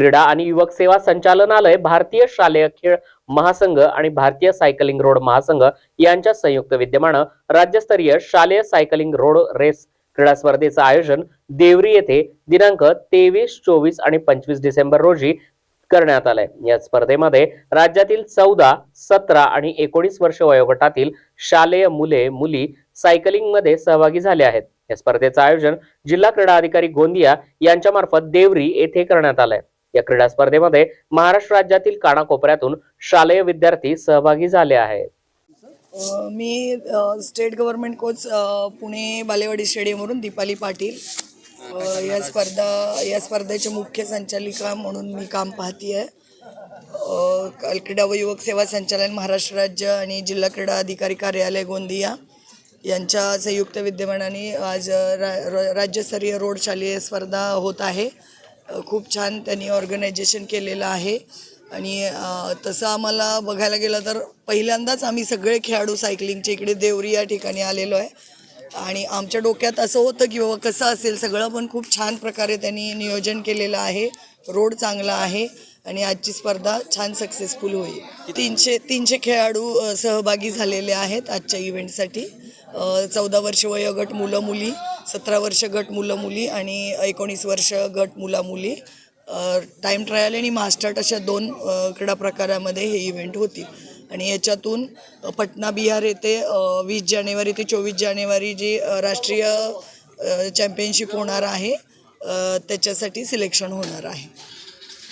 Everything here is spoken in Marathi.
क्रीडा आणि युवक सेवा संचालनालय भारतीय शालेय खेळ महासंघ आणि भारतीय सायकलिंग रोड महासंघ यांच्या संयुक्त विद्यमानं राज्यस्तरीय शालेय सायकलिंग रोड रेस क्रीडा स्पर्धेचं आयोजन देवरी येथे दिनांक तेवीस चोवीस आणि पंचवीस डिसेंबर रोजी करण्यात आलंय. या स्पर्धेमध्ये राज्यातील चौदा सतरा आणि एकोणीस वर्ष वयोगटातील शालेय मुले मुली सायकलिंगमध्ये सहभागी झाले आहेत. या स्पर्धेचं आयोजन जिल्हा क्रीडा अधिकारी गोंदिया यांच्या मार्फत देवरी येथे करण्यात आलंय. या क्रीडा स्पर्धेमध्ये महाराष्ट्र राज्यातील कानाकोपऱ्यातून शालेय विद्यार्थी सहभागी झाले आहेत. मी state government coach Pune Balewadi स्टेडियमवरून Deepali Patil. या स्पर्धा या स्पर्धेचे मुख्य संचालिका म्हणून मी काम पाहती आहे क्रीडा व युवक सेवा संचालन महाराष्ट्र राज्य आणि जिल्हा क्रीडा अधिकारी कार्यालय गोंदिया यांच्या संयुक्त विद्यमानाने आज रा राज्यस्तरीय रोड शालेय स्पर्धा होत आहे. खूप छान त्यांनी ऑर्गनायझेशन केलेलं आहे. आणि तसं आम्हाला बघायला गेलं तर पहिल्यांदाच आम्ही सगळे खेळाडू सायकलिंगचे इकडे देवरी या ठिकाणी आलेलो आहे. आणि आमच्या डोक्यात असं होतं की बाबा कसं असेल सगळं पण खूप छान प्रकारे त्यांनी नियोजन केलेलं आहे. रोड चांगला आहे आणि आजची स्पर्धा छान सक्सेसफुल होईल. तीनशे तीनशे खेळाडू सहभागी झालेले आहेत आजच्या इव्हेंटसाठी चौदा वर्ष वयोगट मुलं मुली सतरा वर्ष गट मुलं मुली आणि एकोणीस वर्ष गट मुला मुली टाईम ट्रायल आणि मास्टर्ट अशा दोन क्रीडा प्रकारामध्ये हे इव्हेंट होती. आणि याच्यातून पटना बिहार येथे वीस जानेवारी ते चोवीस जानेवारी जी राष्ट्रीय चॅम्पियनशिप होणार आहे त्याच्यासाठी सिलेक्शन होणार आहे.